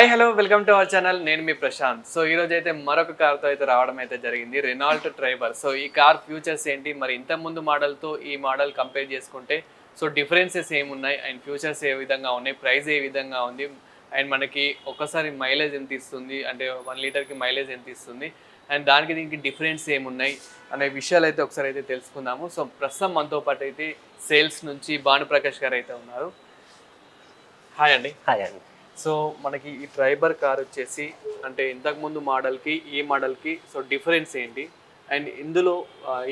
Hi hello welcome to our channel నేను మీ Prashanth. So ఈ రోజు అయితే మరొక కార్తో అయితే రావడం అయితే జరిగింది. రెనాల్ట్ ట్రైబర్ సో ఈ కార్ ఫ్యూచర్స్ ఏంటి? మరి ఇంతకుముందు మోడల్తో ఈ మోడల్ కంపేర్ చేసుకుంటే సో డిఫరెన్సెస్ ఏమున్నాయి? అండ్ ఫ్యూచర్స్ ఏ విధంగా ఉన్నాయి? ప్రైస్ ఏ విధంగా ఉంది? అండ్ మనకి ఒక్కసారి మైలేజ్ ఎంత ఇస్తుంది? అంటే వన్ లీటర్కి మైలేజ్ ఎంత ఇస్తుంది? అండ్ దానికి దీనికి డిఫరెన్స్ ఏమున్నాయి? అనే విషయాలు అయితే ఒకసారి అయితే తెలుసుకుందాము. సో ప్రస్తుతం మనతో పాటు అయితే సేల్స్ నుంచి భానుప్రకాష్ గారు అయితే ఉన్నారు. హాయ్ అండి. హాయ్ అండి. సో మనకి ఈ ట్రైబర్ కార్ వచ్చేసి అంటే ఇంతకుముందు మోడల్కి ఈ మోడల్కి సో డిఫరెన్స్ ఏంటి? అండ్ ఇందులో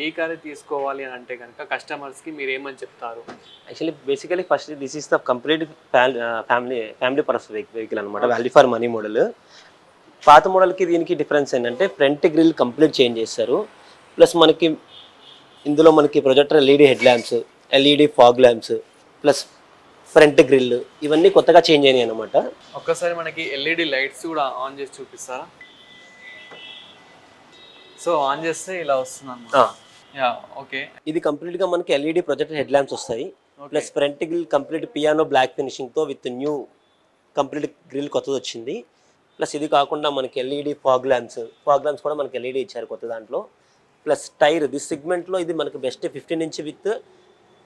ఈ కార్ తీసుకోవాలి అని అంటే కనుక కస్టమర్స్కి మీరు ఏమని చెప్తారు? Actually basically first this is the complete family family purpose vehicle అనమాట వాల్యూ ఫర్ మనీ మోడల్. పాత మోడల్కి దీనికి డిఫరెన్స్ ఏంటంటే ఫ్రంట్ గ్రిల్ కంప్లీట్ చేంజ్ చేస్తారు. ప్లస్ మనకి ఇందులో మనకి projector LED head lamps LED fog lamps plus front grill ఇవన్నీ కొత్తగా చేంజ్ అయినాయి అనమాట ఒక్కసారి మనకి ఎల్ఈడి లైట్స్ కూడా ఆన్ చేసి చూపిస్తారా సో ఆన్ చేస్తే ఇలా వస్తుంది యా ఓకే. ఇది కంప్లీట్గా మనకి ఎల్ఈడి ప్రొజెక్టర్ హెడ్ ల్యాంప్స్ వస్తాయి. Plus front grill complete piano black ఫినిషింగ్తో with new complete grill కొత్తది వచ్చింది. ప్లస్ ఇది కాకుండా మనకి LED fog lamps fog lamps కూడా మనకి ఎల్ఈడి ఇచ్చారు కొత్త దాంట్లో. ప్లస్ టైర్ దిస్ సెగ్మెంట్లో ఇది మనకి best fifteen inch with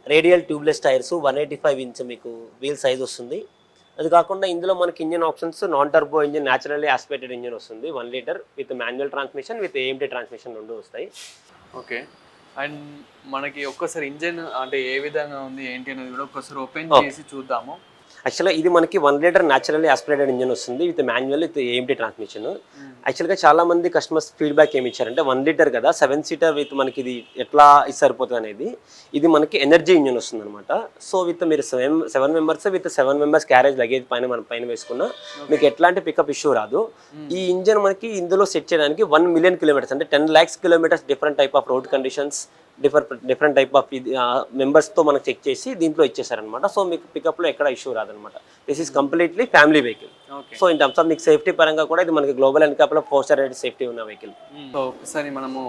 radial tubeless tyres one eighty five inch మీకు వీల్ సైజ్ వస్తుంది. అది కాకుండా ఇందులో మనకి engine options non turbo engine naturally aspirated engine వస్తుంది. One litre with manual transmission with AMT transmission రెండు వస్తాయి. ఓకే. అండ్ మనకి ఒక్కసారి ఇంజన్ అంటే ఏ విధంగా ఉంది ఏంటి అనేది కూడా ఒక్కసారి ఓపెన్ చేసి చూద్దాము. యాక్చువల్గా ఇది మనకి one litre naturally aspirated engine వస్తుంది. With manual with AMT transmission యాక్చువల్గా చాలా మంది కస్టమర్స్ ఫీడ్బ్యాక్ ఏమి ఇచ్చారంటే వన్ లీటర్ కదా సెవెన్ సీటర్ విత్ మనకి ఇది ఎట్లా ఇది సరిపోతుంది అనేది. ఇది మనకి ఎనర్జీ ఇంజిన్ వస్తుంది అనమాట సో విత్ మీరు seven seven members with seven members carriage luggage పైన మనం పైన వేసుకున్నా మీకు ఎట్లాంటి పికప్ ఇష్యూ రాదు. ఈ ఇంజిన్ మనకి ఇందులో సెట్ చేయడానికి వన్ మిలియన్ కిలోమీటర్స్ అంటే ten lakhs kilometres different type of road conditions different different type of ఇది మెంబర్స్తో మనకు చెక్ చేసి దీంట్లో ఇచ్చేసారనమాట సో మీకు పికప్లో ఎక్కడ ఇష్యూ రాదనమాట this is completely family vehicle so in terms of మీకు సేఫ్టీ పరంగా కూడా ఇది మనకి గ్లోబల్ ఎన్కాప్లో ఫోర్ స్టార్ రేట్ సేఫ్టీ ఉన్న వెహికల్ సో ఒకసారి మనము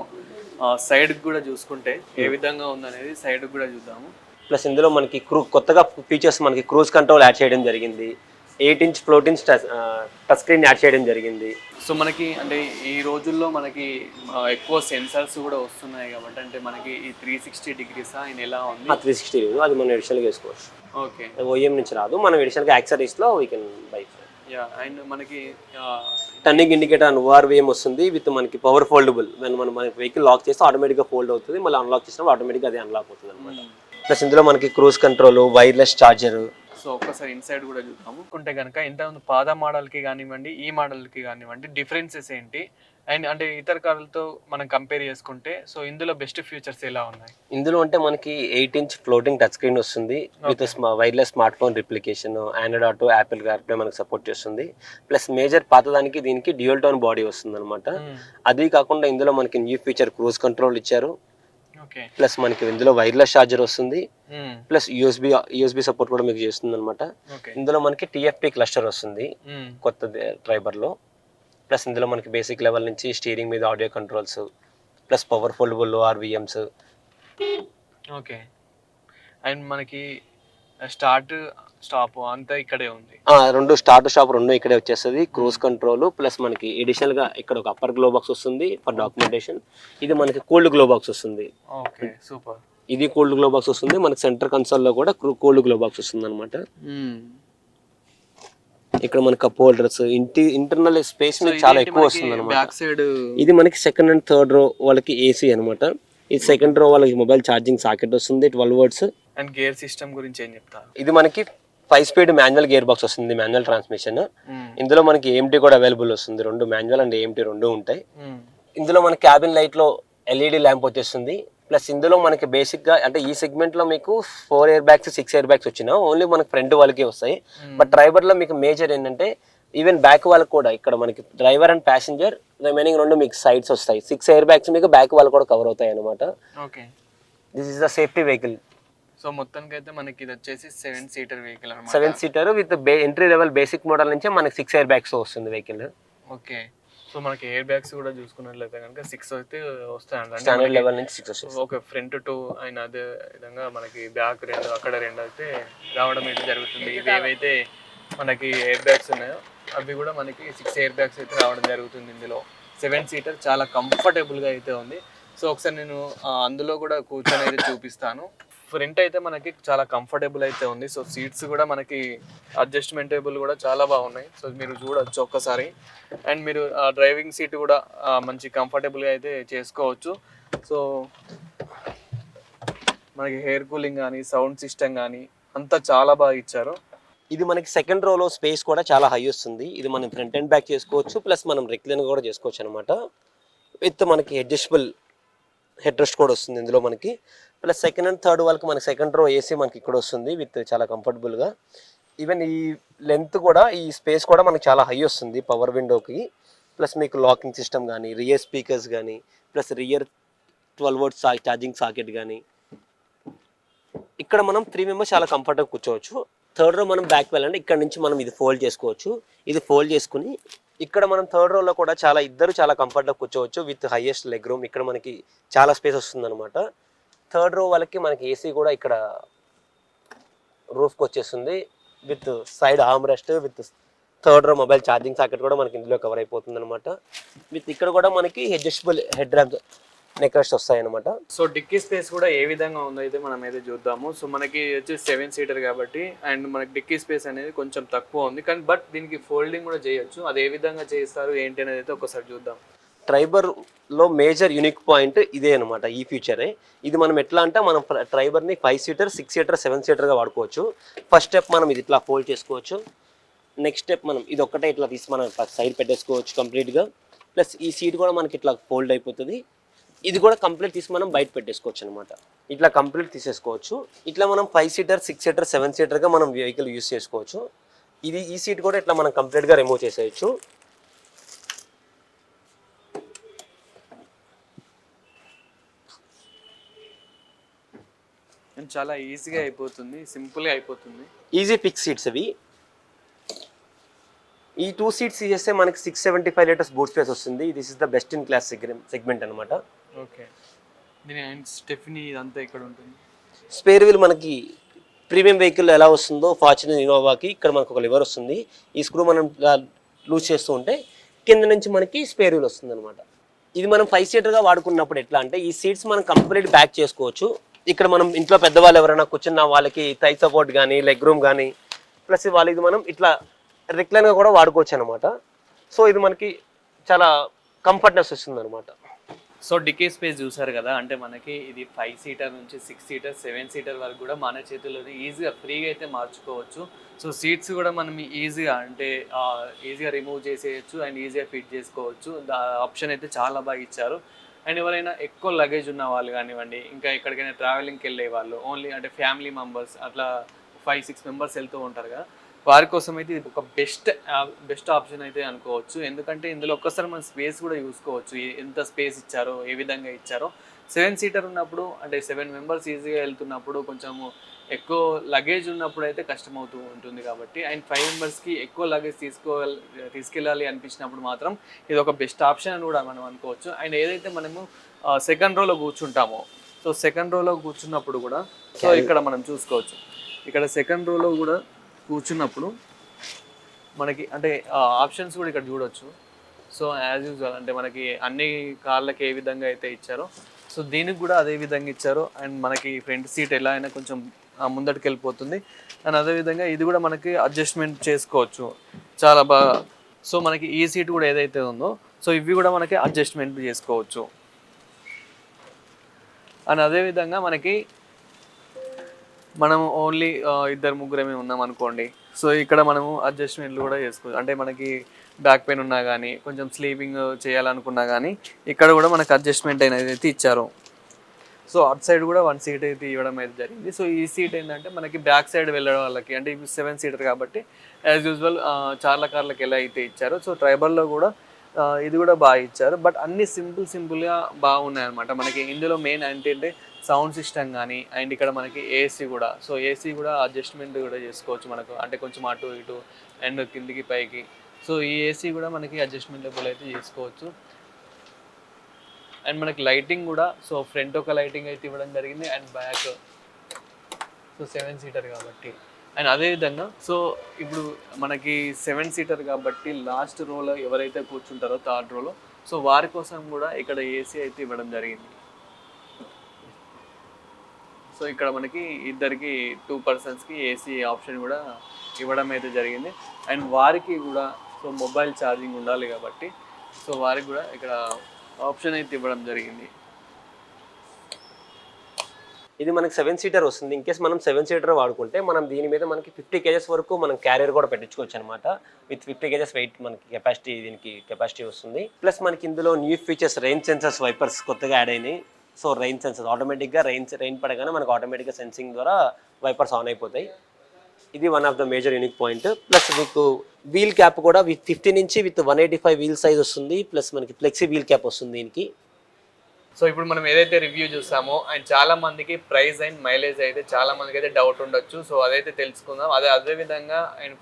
సైడ్ కూడా చూసుకుంటే ఏ విధంగా ఉందనేది సైడ్ కూడా చూద్దాము. ప్లస్ ఇందులో మనకి క్రూ కొత్తగా ఫీచర్స్ మనకి క్రూజ్ కంట్రోల్ యాడ్ చేయడం జరిగింది. Eight inch floating touch screen add చేయడం జరిగింది. సో మనకి అంటే ఈ రోజుల్లో మనకి ఎక్కువ సెన్సార్స్ కూడా వస్తున్నాయి కాబట్టి అంటే మనకి ఈ త్రీ సిక్స్టీ డిగ్రీస్ ఆయన ఎలా ఉంది? త్రీ సిక్స్టీ అది మనం ఎడిషనల్గా వేసుకోవచ్చు. ఓకే. ఓఎం నుంచి రాదు. మనం ఎడిషనల్గా యాక్సరీస్లో వీ కెన్ బై అండ్ మనకి టర్నింగ్ ఇండికేటర్ అని ఓఆర్వీఎం వస్తుంది. విత్ మనకి పవర్ ఫోల్డబుల్ దాన్ని మనం మనకి వెహికల్ లాక్ చేస్తే ఆటోమేటిక్గా ఫోల్డ్ అవుతుంది. మళ్ళీ అన్లాక్ చేసినప్పుడు ఆటోమేటిక్గా అది అన్లాక్ అవుతుంది అనమాట ప్లస్ ఇందులో మనకి cruise control wireless charger so ఒక్కసారి ఇన్సైడ్ కూడా చూద్దాము. ఉంటే కనుక ఇంతకుముందు పాత మోడల్కి కానివ్వండి ఈ మోడల్కి కానివ్వండి డిఫరెన్సెస్ ఏంటి? అండ్ అంటే ఇతర కార్లతో మనం కంపేర్ చేసుకుంటే సో ఇందులో బెస్ట్ ఫీచర్స్ ఎలా ఉన్నాయి? ఇందులో అంటే మనకి eight inch floating touch screen వస్తుంది. With wireless smart phone replication Android auto Apple CarPlay మనకి సపోర్ట్ చేస్తుంది. ప్లస్ మేజర్ పాతదానికి దీనికి డ్యూయల్ టోన్ బాడీ వస్తుంది అనమాట అది కాకుండా ఇందులో మనకి న్యూ ఫీచర్ క్రూజ్ కంట్రోల్ ఇచ్చారు. ప్లస్ మనకి ఇందులో వైర్లెస్ చార్జర్ వస్తుంది. ప్లస్ యూఎస్బి యూఎస్బి సపోర్ట్ కూడా మీకు చేస్తుంది అనమాట ఇందులో మనకి టీఎఫ్టీ క్లస్టర్ వస్తుంది కొత్త ట్రైబర్లో ప్లస్ ఇందులో మనకి బేసిక్ లెవెల్ నుంచి స్టీరింగ్ మీద audio controls plus power foldable ORVMs okay. And మనకి స్టార్ట్ స్టాప్ అంతా ఇక్కడే ఉంది. రెండు స్టార్ట్ షాప్ రెండు ఇక్కడే వచ్చేస్తుంది. క్రూజ్ కంట్రోల్ ప్లస్ మనకి ఎడిషనల్గా ఇక్కడ ఒక అప్పర్ గ్లో బాక్స్ వస్తుంది ఫర్ డాక్యుమెంటేషన్ ఇది మనకి కూల్డ్ గ్లో బాక్స్ వస్తుంది. Okay super. ఇది కూల్డ్ గ్లో బాక్స్ వస్తుంది. మనకి సెంటర్ కన్సోల్లో కూడా కూల్డ్ గ్లో బాక్స్ వస్తుంది అనమాట ఇక్కడ మనకి కప్ హోల్డర్స్ ఇంటి ఇంటర్నల్ స్పేస్ చాలా ఎక్కువ వస్తుంది అనమాట బ్యాక్ సైడ్ ఇది మనకి సెకండ్ అండ్ థర్డ్ రో వాళ్ళకి ఏసీ అనమాట ఇది సెకండ్ రో వాళ్ళకి మొబైల్ ఛార్జింగ్ సాకెట్ వస్తుంది twelve volts and gear system గురించి ఏం చెప్తారు? ఇది మనకి five speed manual gear box వస్తుంది మాన్యువల్ ట్రాన్స్మిషన్ ఇందులో మనకి ఏఎంటీ కూడా అవైలబుల్ వస్తుంది రెండు మాన్యువల్ అండ్ ఏఎంటీ రెండు ఉంటాయి. ఇందులో మన క్యాబిన్ లైట్లో ఎల్ఈడి ల్యాంప్ వచ్చేస్తుంది. ప్లస్ ఇందులో మనకి బేసిక్గా అంటే ఈ సెగ్మెంట్లో మీకు four air bags six air bags వచ్చినా ఓన్లీ మనకి ఫ్రంట్ వాళ్ళకి వస్తాయి. బట్ డ్రైవర్లో మీకు మేజర్ ఏంటంటే ఈవెన్ బ్యాక్ వాళ్ళకి కూడా ఇక్కడ మనకి డ్రైవర్ అండ్ ప్యాసింజర్ రిమైనింగ్ రెండు మీకు సైడ్స్ వస్తాయి. సిక్స్ ఇయర్ బ్యాగ్స్ మీకు బ్యాక్ వాళ్ళు కూడా కవర్ అవుతాయి అనమాట okay this is the safety vehicle so మొత్తానికి అయితే మనకి ఇది వచ్చేసి సెవెన్ సీటర్ వెహికల్ అనమాట. Seven seater with entry level basic model నుంచే మనకి సిక్స్ ఇయర్ బ్యాగ్స్ వస్తుంది వెహికల్ ఓకే సో మనకి ఎయిర్ బ్యాగ్స్ కూడా చూసుకున్నట్లయితే కనుక సిక్స్ అయితే వస్తాయండి స్టాండర్డ్ లెవెల్ నుంచి సిక్స్ వస్తుంది ఒక ఫ్రంట్ టూ అయిన అదే విధంగా మనకి బ్యాక్ రెండు అక్కడ రెండు అయితే రావడం అయితే జరుగుతుంది. ఇవి ఏవైతే మనకి ఎయిర్ బ్యాగ్స్ ఉన్నాయో అవి కూడా మనకి సిక్స్ ఎయిర్ బ్యాగ్స్ అయితే రావడం జరుగుతుంది ఇందులో. సెవెన్ సీటర్ చాలా కంఫర్టబుల్గా అయితే ఉంది. సో ఒకసారి నేను అందులో కూడా కూర్చొని అయితే చూపిస్తాను. ఫ్రంట్ అయితే మనకి చాలా కంఫర్టబుల్ అయితే ఉంది. సో సీట్స్ కూడా మనకి అడ్జస్ట్మెంటబుల్ కూడా చాలా బాగున్నాయి. సో మీరు చూడొచ్చు ఒక్కసారి. అండ్ మీరు డ్రైవింగ్ సీట్ కూడా మంచి కంఫర్టబుల్గా అయితే చేసుకోవచ్చు. సో మనకి హెయిర్ కూలింగ్ కానీ సౌండ్ సిస్టమ్ కానీ అంతా చాలా బాగా ఇచ్చారు. ఇది మనకి సెకండ్ రోలో స్పేస్ కూడా చాలా హై వస్తుంది. ఇది మనం ఫ్రంట్ అండ్ బ్యాక్ చేసుకోవచ్చు. ప్లస్ మనం రెక్లైన్ కూడా చేసుకోవచ్చు అనమాట విత్ మనకి అడ్జస్టబుల్ హెడ్ రెస్ట్ కూడా వస్తుంది ఇందులో మనకి. ప్లస్ సెకండ్ అండ్ థర్డ్ వాళ్ళకి మనకి సెకండ్ రో ఏసీ మనకి ఇక్కడ వస్తుంది విత్ చాలా కంఫర్టబుల్గా ఈవెన్ ఈ లెంత్ కూడా ఈ స్పేస్ కూడా మనకి చాలా హై వస్తుంది పవర్ విండోకి ప్లస్ మీకు లాకింగ్ సిస్టమ్ కానీ రియర్ స్పీకర్స్ కానీ plus rear twelve volt charging socket కానీ ఇక్కడ మనం త్రీ మెంబర్స్ చాలా కంఫర్ట్గా కూర్చోవచ్చు. థర్డ్ రో మనం బ్యాక్ వెళ్ళండి. ఇక్కడ నుంచి మనం ఇది ఫోల్డ్ చేసుకోవచ్చు. ఇది ఫోల్డ్ చేసుకుని ఇక్కడ మనం థర్డ్ రోలో కూడా చాలా ఇద్దరు చాలా కంఫర్ట్గా కూర్చోవచ్చు విత్ హైయెస్ట్ లెగ్ రూమ్ ఇక్కడ మనకి చాలా స్పేస్ వస్తుంది అనమాట థర్డ్ రో వాళ్ళకి మనకి ఏసీ కూడా ఇక్కడ రూఫ్కి వచ్చేస్తుంది. With side arm rest with third row mobile charging socket కూడా మనకి ఇందులో కవర్ అయిపోతుంది అనమాట విత్ ఇక్కడ కూడా మనకి adjustable head ramp neck rest వస్తాయి అనమాట సో డిక్కీ స్పేస్ కూడా ఏ విధంగా ఉందో అయితే మనం అయితే చూద్దాము. సో మనకి వచ్చి సెవెన్ సీటర్ కాబట్టి అండ్ మనకి డిక్కీ స్పేస్ అనేది కొంచెం తక్కువ ఉంది. కానీ బట్ దీనికి ఫోల్డింగ్ కూడా చేయొచ్చు. అది ఏ విధంగా చేస్తారు ఏంటి అనేది అయితే ఒకసారి చూద్దాం. ట్రైబర్లో మేజర్ యూనిక్ పాయింట్ ఇదే అనమాట ఈ ఫీచరే ఇది మనం ఎట్లా అంటే మనం ట్రైబర్ని five seater six seater seven సీటర్గా వాడుకోవచ్చు. ఫస్ట్ స్టెప్ మనం ఇది ఇట్లా ఫోల్డ్ చేసుకోవచ్చు. నెక్స్ట్ స్టెప్ మనం ఇది ఒక్కటే ఇట్లా తీసి మనం సైడ్ పెట్టేసుకోవచ్చు కంప్లీట్గా. ప్లస్ ఈ సీట్ కూడా మనకి ఇట్లా ఫోల్డ్ అయిపోతుంది. ఇది కూడా కంప్లీట్ తీసి మనం బయట పెట్టేసుకోవచ్చు అనమాట ఇట్లా కంప్లీట్ తీసేసుకోవచ్చు. ఇట్లా మనం five seater six seater seven సీటర్గా మనం వెహికల్ యూస్ చేసుకోవచ్చు. ఇది ఈ సీట్ కూడా ఇట్లా మనం కంప్లీట్గా రిమూవ్ చేసేయచ్చు. చాలా ఈజీగా అయిపోతుంది సింపుల్గా అయిపోతుంది. ఈజీ పిక్ సీట్స్ అవి ఈ టూ సీట్స్ చేస్తే మనకి six seventy five litres boot space వస్తుంది. This is the best in class segment అనమాట. ఓకే. దీని అండ్ స్టెఫినీ ఇదంతా ఇక్కడ ఉంటుంది? స్పేర్ వీల్ మనకి ప్రీమియం వెహికల్ ఎలా వస్తుందో ఫార్చునర్ ఇనోవాకి ఇక్కడ మనకు ఒక లివర్ వస్తుంది. ఈ స్క్రూ మనం లూజ్ చేస్తూ ఉంటే కింద నుంచి మనకి స్పేర్ వీల్ వస్తుంది అనమాట ఇది మనం ఫైవ్ సీటర్గా వాడుకున్నప్పుడు ఎట్లా అంటే ఈ సీట్స్ మనం కంప్లీట్ బ్యాక్ చేసుకోవచ్చు. ఇక్కడ మనం ఇంట్లో పెద్దవాళ్ళు ఎవరైనా కూర్చున్న వాళ్ళకి థై సపోర్ట్ కానీ లెగ్ రూమ్ కానీ ప్లస్ వాళ్ళకి మనం ఇట్లా రిక్లైన్గా కూడా వాడుకోవచ్చు అనమాట సో ఇది మనకి చాలా కంఫర్ట్నెస్ వస్తుంది అనమాట సో డికే స్పేస్ చూసారు కదా అంటే మనకి ఇది ఫైవ్ సీటర్ నుంచి సిక్స్ సీటర్ సెవెన్ సీటర్ వరకు కూడా మన చేతుల్లోనే ఈజీగా ఫ్రీగా అయితే మార్చుకోవచ్చు. సో సీట్స్ కూడా మనం ఈజీగా అంటే ఈజీగా రిమూవ్ చేసేయచ్చు అండ్ ఈజీగా ఫిట్ చేసుకోవచ్చు. ఆప్షన్ అయితే చాలా బాగా ఇచ్చారు. అండ్ ఎవరైనా ఎక్కువ లగేజ్ ఉన్న వాళ్ళు కానివ్వండి ఇంకా ఎక్కడికైనా ట్రావెలింగ్కి వెళ్ళే వాళ్ళు ఓన్లీ అంటే ఫ్యామిలీ మెంబర్స్ అట్లా ఫైవ్ సిక్స్ మెంబర్స్ వెళ్తూ ఉంటారు కదా వారి కోసం అయితే ఇది ఒక బెస్ట్ బెస్ట్ ఆప్షన్ అయితే అనుకోవచ్చు. ఎందుకంటే ఇందులో ఒక్కసారి మనం స్పేస్ కూడా చూసుకోవచ్చు ఎంత స్పేస్ ఇచ్చారో ఏ విధంగా ఇచ్చారో. సెవెన్ సీటర్ ఉన్నప్పుడు అంటే సెవెన్ మెంబర్స్ ఈజీగా వెళ్తున్నప్పుడు కొంచెము ఎక్కువ లగేజ్ ఉన్నప్పుడు అయితే కష్టమవుతూ ఉంటుంది కాబట్టి అండ్ ఫైవ్ మెంబర్స్కి ఎక్కువ లగేజ్ తీసుకో తీసుకెళ్ళాలి అనిపించినప్పుడు మాత్రం ఇది ఒక బెస్ట్ ఆప్షన్ అని కూడా మనం అనుకోవచ్చు. అండ్ ఏదైతే మనము సెకండ్ రోలో కూర్చుంటామో సో సెకండ్ రోలో కూర్చున్నప్పుడు కూడా సో ఇక్కడ మనం చూసుకోవచ్చు. ఇక్కడ సెకండ్ రోలో కూడా కూర్చున్నప్పుడు మనకి అంటే ఆప్షన్స్ కూడా ఇక్కడ చూడొచ్చు. సో యాజ్ యూజువల్ అంటే మనకి అన్ని కార్లకి ఏ విధంగా అయితే ఇచ్చారో సో దీనికి కూడా అదే విధంగా ఇచ్చారు. అండ్ మనకి ఫ్రంట్ సీట్ ఎలా అయినా కొంచెం ముందటికి వెళ్ళిపోతుంది. అండ్ అదేవిధంగా ఇది కూడా మనకి అడ్జస్ట్మెంట్ చేసుకోవచ్చు. చాలా బాగా సో మనకి ఈ సీట్ కూడా ఏదైతే ఉందో సో ఇవి కూడా మనకి అడ్జస్ట్మెంట్ చేసుకోవచ్చు. అండ్ అదేవిధంగా మనకి మనం ఓన్లీ ఇద్దరు ముగ్గురమే ఉన్నాం అనుకోండి. సో ఇక్కడ మనము అడ్జస్ట్మెంట్లు కూడా చేసుకోవచ్చు అంటే మనకి బ్యాక్ పెయిన్ ఉన్నా కానీ కొంచెం స్లీపింగ్ చేయాలనుకున్నా కానీ ఇక్కడ కూడా మనకు అడ్జస్ట్మెంట్ అనేది అయితే ఇచ్చారు. సో అట్ సైడ్ కూడా వన్ సీట్ అయితే ఇవ్వడం అయితే జరిగింది. సో ఈ సీట్ ఏంటంటే మనకి బ్యాక్ సైడ్ వెళ్ళడం వాళ్ళకి అంటే ఇవి సెవెన్ సీటర్ కాబట్టి యాజ్ యూజువల్ చాలా కార్లకు ఎలా అయితే ఇచ్చారో సో ట్రైబల్లో కూడా ఇది కూడా బాగా ఇచ్చారు. బట్ అన్ని సింపుల్ సింపుల్గా బాగున్నాయి అనమాట మనకి ఇందులో మెయిన్ ఏంటంటే సౌండ్ సిస్టమ్ కానీ అండ్ ఇక్కడ మనకి ఏసీ కూడా. సో ఏసీ కూడా అడ్జస్ట్మెంట్ కూడా చేసుకోవచ్చు మనకు. అంటే కొంచెం అటు ఇటు అండ్ కిందికి పైకి. సో ఈ ఏసీ కూడా మనకి అడ్జస్ట్మెంటబుల్ అయితే చేసుకోవచ్చు. అండ్ మనకి లైటింగ్ కూడా సో ఫ్రంట్ ఒక లైటింగ్ అయితే ఇవ్వడం జరిగింది and back. So seven seater కాబట్టి. అండ్ అదేవిధంగా సో ఇప్పుడు మనకి సెవెన్ సీటర్ కాబట్టి లాస్ట్ రోలో ఎవరైతే కూర్చుంటారో థర్డ్ రోలో సో వారి కోసం కూడా ఇక్కడ ఏసీ అయితే ఇవ్వడం జరిగింది. సో ఇక్కడ మనకి ఇద్దరికి టూ పర్సన్స్కి ఏసీ ఆప్షన్ కూడా ఇవ్వడం అయితే జరిగింది. అండ్ వారికి కూడా సో మొబైల్ ఛార్జింగ్ ఉండాలి కాబట్టి సో వారికి కూడా ఇక్కడ ఆప్షన్ అయితే ఇవ్వడం జరిగింది. ఇది మనకి సెవెన్ సీటర్ వస్తుంది. ఇన్కేస్ మనం సెవెన్ సీటర్ వాడుకుంటే మనం దీని మీద మనకి ఫిఫ్టీ కేజెస్ వరకు మనం క్యారియర్ కూడా పెట్టించుకోవచ్చు అనమాట విత్ ఫిఫ్టీ కేజెస్ వెయిట్ మనకి కెపాసిటీ దీనికి కెపాసిటీ వస్తుంది. ప్లస్ మనకి ఇందులో new features rain sensors wipers కొత్తగా యాడ్ అయినాయి. సో రెయిన్ సెన్సర్స్ ఆటోమేటిక్గా రెయిన్ రెయిన్ పడగానే మనకు ఆటోమేటిక్గా సెన్సింగ్ ద్వారా వైపర్స్ ఆన్ అయిపోతాయి. ఇది one of the major unique point plus మీకు వీల్ క్యాప్ కూడా విత్ ఫిఫ్టీ నుంచి with one eighty five wheel size వస్తుంది. ప్లస్ మనకి ఫ్లెక్సీ వీల్ క్యాప్ వస్తుంది దీనికి. సో ఇప్పుడు మనం ఏదైతే రివ్యూ చూసామో అండ్ చాలా మందికి ప్రైస్ అండ్ మైలేజ్ అయితే చాలా మందికి అయితే డౌట్ ఉండొచ్చు. సో అదైతే తెలుసుకుందాం. అదే అదే విధంగా అండ్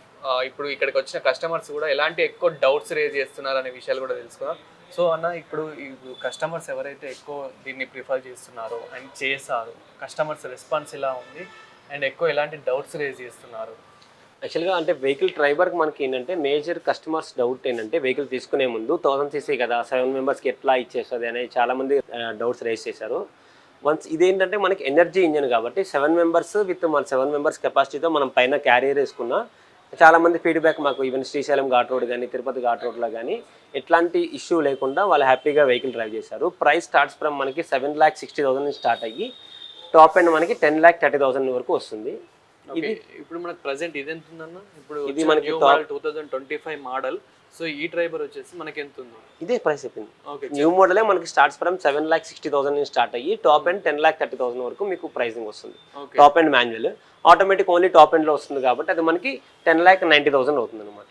ఇప్పుడు ఇక్కడికి వచ్చిన కస్టమర్స్ కూడా ఎలాంటి ఎక్కువ డౌట్స్ రేజ్ చేస్తున్నారు అనే విషయాలు కూడా తెలుసుకుందాం. సో అన్న ఇప్పుడు కస్టమర్స్ ఎవరైతే ఎక్కువ దీన్ని ప్రిఫర్ చేస్తున్నారో అండ్ చేశారు కస్టమర్స్ రెస్పాన్స్ ఎలా ఉంది? అండ్ ఎక్కువ ఎలాంటి డౌట్స్ రేజ్ చేస్తున్నారు? యాక్చువల్గా అంటే వెహికల్ డ్రైవర్కి మనకి ఏంటంటే మేజర్ కస్టమర్స్ డౌట్ ఏంటంటే వెహికల్ తీసుకునే ముందు థౌసండ్ సీసీ కదా సెవెన్ మెంబర్స్కి ఎట్లా ఇచ్చేస్తుంది అనేది చాలామంది డౌట్స్ రేస్ చేశారు. వన్స్ ఇదేంటంటే మనకి ఎనర్జీ ఇంజన్ కాబట్టి సెవెన్ మెంబర్స్ విత్ మన సెవెన్ మెంబర్స్ కెపాసిటీతో మనం పైన క్యారియర్ వేసుకున్నా చాలా మంది ఫీడ్బ్యాక్ మాకు ఈవెన్ శ్రీశైలం ఘాట్ రోడ్ కానీ తిరుపతి ఘాట్ రోడ్లో కానీ ఎట్లాంటి ఇష్యూ లేకుండా వాళ్ళు హ్యాపీగా వెహికల్ డ్రైవ్ చేశారు. ప్రైస్ స్టార్ట్స్ ఫ్రమ్ మనకి సెవెన్ ల్యాక్ సిక్స్టీ థౌసండ్ నుంచి స్టార్ట్ అయ్యి టాప్ అండ్ మనకి టెన్ ల్యాక్ థర్టీ థౌసండ్ వరకు వస్తుంది. ఓకే ఇప్పుడు మనకు ప్రజెంట్ ఇది ఎంత ఉందన్న? ఇప్పుడు ఇది మనకి two thousand twenty five model so ఈ డ్రైవర్ వచ్చేసి మనకి ఎంత ఉంది? ఇదే ప్రైస్ చెప్పింది. ఓకే న్యూ మోడలే మనకి starts from seven lakh sixty thousand నుంచి స్టార్ట్ అయ్యి top end ten lakh thirty thousand వరకు మీకు ప్రైసింగ్ వస్తుంది. Top end manual automatic only top ఎండ్లో వస్తుంది కాబట్టి అది మనకి టెన్ ల్యాక్ నైంటీ థౌసండ్ అవుతుంది అనమాట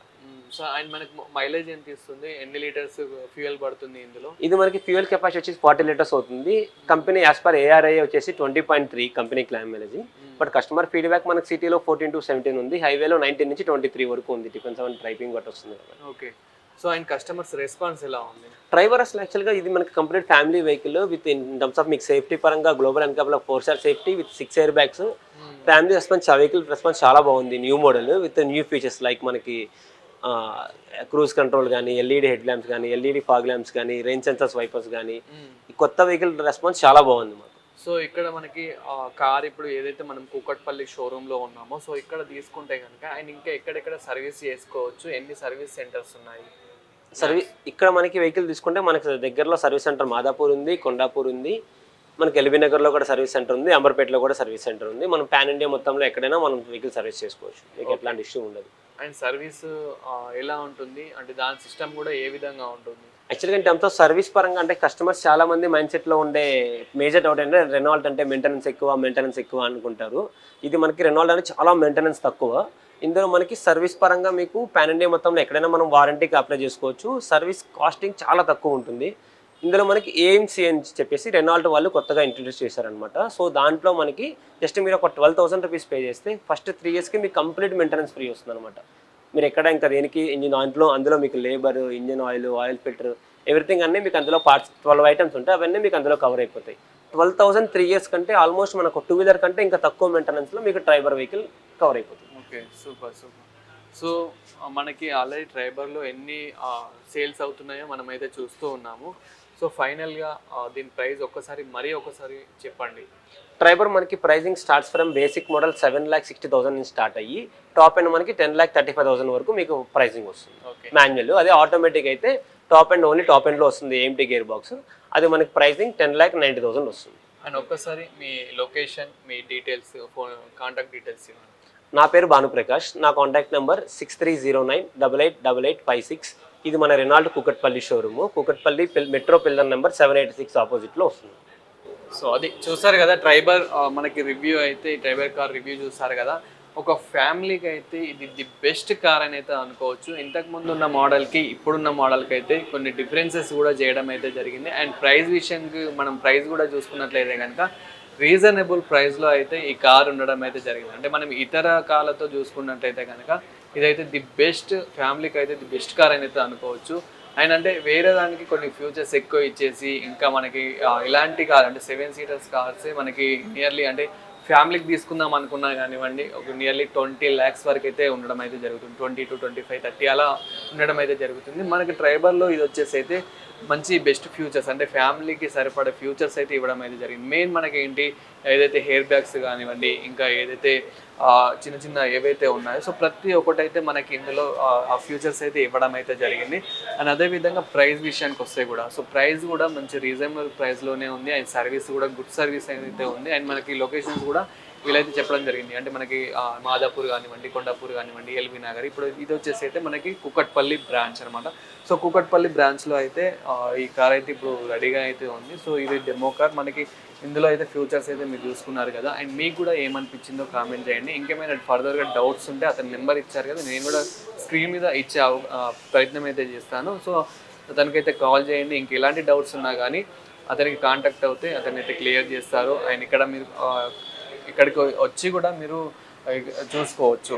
సో అండ్ మనకి మైలేజ్ ఎంత ఇస్తుంది? ఎన్ని లీటర్స్ ఫ్యూయల్ పడుతుంది ఇందులో? ఇది మనకి ఫ్యూయల్ కెపాసిటీ వచ్చేసి ఫార్టీ లీటర్స్ అవుతుంది. కంపెనీ యాజ్ పర్ ఏఆర్ఐ వచ్చేసి twenty point three company claim mileage. But customer feedback మనకి సిటీలో ఫోర్టీన్ టు సెవెంటీన్ ఉంది. హైవేలో నైన్టీన్ నుంచి ట్వంటీ త్రీ వరకు ఉంది. డిపెండ్స్ ఆన్ డ్రైవింగ్ బట్టి వస్తుంది. Okay. So and customers response ఎలా ఉంది? డ్రైవర్ అసలు యాక్చువల్గా ఇది మనకి complete family vehicle with in terms of మీకు సేఫ్టీ పరంగా global ఎన్కాప్లో four star safety with six air bags family response vehicle response చాలా బాగుంది. New model with new features like మనకి క్రూజ్ కంట్రోల్ కానీ ఎల్ఈడి హెడ్ ల్యాంప్స్ కానీ LED fog lamps కానీ rain sensors wipers కానీ కొత్త వెహికల్ రెస్పాన్స్ చాలా బాగుంది మాకు. సో ఇక్కడ మనకి కార్ ఇప్పుడు ఏదైతే మనం కూకట్పల్లి షోరూంలో ఉన్నామో సో ఇక్కడ తీసుకుంటే కనుక అండ్ ఇంకా ఎక్కడెక్కడ సర్వీస్ చేసుకోవచ్చు ఎన్ని సర్వీస్ సెంటర్స్ ఉన్నాయి? సర్వీస్ ఇక్కడ మనకి వెహికల్ తీసుకుంటే మనకి దగ్గరలో సర్వీస్ సెంటర్ మాదాపూర్ ఉంది కొండాపూర్ ఉంది. మనకి ఎల్బీ నగర్లో కూడా సర్వీస్ సెంటర్ ఉంది అంబర్పేటలో కూడా సర్వీస్ సెంటర్ ఉంది. మనం పాన్ ఇండియా మొత్తంలో ఎక్కడైనా మనం వెహికల్ సర్వీస్ చేసుకోవచ్చు. మీకు ఎట్లాంటి ఇష్యూ ఉండదు. అండ్ సర్వీస్ ఎలా ఉంటుంది? అంటే దాని సిస్టమ్ కూడా ఏ విధంగా ఉంటుంది? యాక్చువల్గా ఆఫ్ సర్వీస్ పరంగా అంటే కస్టమర్స్ చాలా మంది మైండ్ సెట్లో ఉండే మేజర్ డౌట్ అంటే రెనాల్ట్ అంటే మెయింటెనెన్స్ ఎక్కువ మెయింటెనెన్స్ ఎక్కువ అనుకుంటారు. ఇది మనకి రెనాల్ట్ అనేది చాలా మెయింటెనెన్స్ తక్కువ. ఇందులో మనకి సర్వీస్ పరంగా మీకు పాన్ ఇండియా మొత్తంలో ఎక్కడైనా మనం వారంటీకి అప్లై చేసుకోవచ్చు. సర్వీస్ కాస్టింగ్ చాలా తక్కువ ఉంటుంది. ఇందులో మనకి ఏఎంసీ అని చెప్పేసి రెనాల్ట్ వాళ్ళు కొత్తగా ఇంట్రడ్యూస్ చేశారనమాట సో దాంట్లో మనకి జస్ట్ మీరు ఒక ట్వెల్వ్ థౌసండ్ రూపీస్ పే చేస్తే ఫస్ట్ త్రీ ఇయర్స్కి మీకు కంప్లీట్ మెయింటెనెన్స్ ఫ్రీ వస్తుంది అనమాట మీరు ఎక్కడ ఇంకా దేనికి ఇంజిన్ దాంట్లో అందులో మీకు labour engine oil oil filter everything అన్నీ మీకు అందులో పార్ట్స్ ట్వెల్వ్ ఐటమ్స్ ఉంటాయి. అవన్నీ మీకు అందులో కవర్ అయిపోతాయి. ట్వెల్వ్ థౌసండ్ త్రీ ఇయర్స్ కంటే ఆల్మోస్ట్ మనకు టూ వీలర్ కంటే ఇంకా తక్కువ మెయింటెనెన్స్లో మీకు డ్రైవర్ వెహికల్ కవర్ అయిపోతుంది. Okay super super. సో మనకి ఆల్రెడీ ట్రైబర్లో ఎన్ని సేల్స్ అవుతున్నాయో మనమైతే చూస్తూ ఉన్నాము. సో ఫైనల్గా దీని ప్రైస్ ఒక్కసారి మరీ ఒకసారి చెప్పండి. డ్రైవర్ మనకి pricing starts from basic model seven lakh sixty thousand నుంచి స్టార్ట్ అయ్యి టాప్ ఎండ్ మనకి ten lakh thirty five thousand వరకు మీకు ప్రైజింగ్ వస్తుంది. ఓకే. మాన్యువల్ అదే ఆటోమేటిక్ అయితే టాప్ అండ్ ఓన్లీ టాప్ ఎండ్లో వస్తుంది ఏంటి గేర్ బాక్స్ అది మనకి pricing ten lakh ninety thousand వస్తుంది. అండ్ ఒక్కసారి మీ లొకేషన్ మీ డీటెయిల్స్ ఫోన్ కాంటాక్ట్ డీటెయిల్స్ ఇవ్వండి. నా పేరు భానుప్రకాష్ నా contact number six three zero nine double eight double eight five six. ఇది మన రెనాల్డ్ కుకట్పల్లి షోరూమ్ కుకట్పల్లి పిల్ metro pillar number seven eight six ఆపోజిట్లో వస్తుంది. సో అది చూసారు కదా ట్రైబర్ మనకి రివ్యూ అయితే ట్రైబర్ కార్ రివ్యూ చూసారు కదా ఒక ఫ్యామిలీకి అయితే ఇది ది బెస్ట్ కార్ అని అయితే అనుకోవచ్చు. ఇంతకు ముందు ఉన్న మోడల్కి ఇప్పుడున్న మోడల్కి అయితే కొన్ని డిఫరెన్సెస్ కూడా చేయడం అయితే జరిగింది. అండ్ ప్రైస్ విషయంకి మనం ప్రైస్ కూడా చూసుకున్నట్లయితే కనుక రీజనబుల్ ప్రైస్లో అయితే ఈ కార్ ఉండడం అయితే జరిగింది. అంటే మనం ఇతర కార్లతో చూసుకున్నట్లయితే కనుక ఇదైతే ది బెస్ట్ ఫ్యామిలీకి అయితే ది బెస్ట్ కార్ అని అయితే అనుకోవచ్చు. అండ్ అంటే వేరే దానికి కొన్ని ఫ్యూచర్స్ ఎక్కువ ఇచ్చేసి ఇంకా మనకి ఇలాంటి కార్ అంటే సెవెన్ సీటర్స్ కార్సే మనకి నియర్లీ అంటే ఫ్యామిలీకి తీసుకుందాం అనుకున్నా కానివ్వండి ఒక నియర్లీ ట్వంటీ ల్యాక్స్ వరకు అయితే ఉండడం అయితే జరుగుతుంది. Twenty two twenty five thirty అలా ఉండడం అయితే జరుగుతుంది. మనకి ట్రైబల్లో ఇది వచ్చేసి అయితే మంచి బెస్ట్ ఫ్యూచర్స్ అంటే ఫ్యామిలీకి సరిపడే ఫ్యూచర్స్ అయితే ఇవ్వడం అయితే జరిగింది. మెయిన్ మనకి ఏంటి ఏదైతే హెయిర్ బ్యాగ్స్ కానివ్వండి ఇంకా ఏదైతే చిన్న చిన్న ఏవైతే ఉన్నాయో సో ప్రతి ఒక్కటి అయితే మనకి ఇందులో ఆ, ఆ ఫ్యూచర్స్ అయితే ఇవ్వడం అయితే జరిగింది. అండ్ అదేవిధంగా ప్రైస్ విషయానికి వస్తే కూడా సో ప్రైస్ కూడా మంచి రీజనబుల్ ప్రైస్లోనే ఉంది. అండ్ సర్వీస్ కూడా గుడ్ సర్వీస్ అయితే ఉంది. అండ్ మనకి లొకేషన్స్ కూడా వీళ్ళైతే చెప్పడం జరిగింది. అంటే మనకి మాదాపూర్ కానివ్వండి కొండాపూర్ కానివ్వండి ఎల్బీ నగర్ ఇప్పుడు ఇది వచ్చేసి అయితే మనకి కుకట్పల్లి బ్రాంచ్ అనమాట సో కుకట్పల్లి బ్రాంచ్లో అయితే ఈ కార్ అయితే ఇప్పుడు రెడీగా అయితే ఉంది. సో ఇది డెమో కార్. మనకి ఇందులో అయితే ఫ్యూచర్స్ అయితే మీరు చూసుకున్నారు కదా. అండ్ మీకు కూడా ఏమనిపించిందో కామెంట్ చేయండి. ఇంకేమైనా ఫర్దర్గా డౌట్స్ ఉంటే అతని నెంబర్ ఇచ్చారు కదా. నేను కూడా స్క్రీన్ మీద ఇచ్చే ప్రయత్నం అయితే చేస్తాను. సో అతనికైతే కాల్ చేయండి. ఇంక ఎలాంటి డౌట్స్ ఉన్నా కానీ అతనికి కాంటాక్ట్ అవుతే అతనైతే క్లియర్ చేస్తారు. అండ్ ఇక్కడ మీరు ఇక్కడికి వచ్చి కూడా మీరు చూసుకోవచ్చు.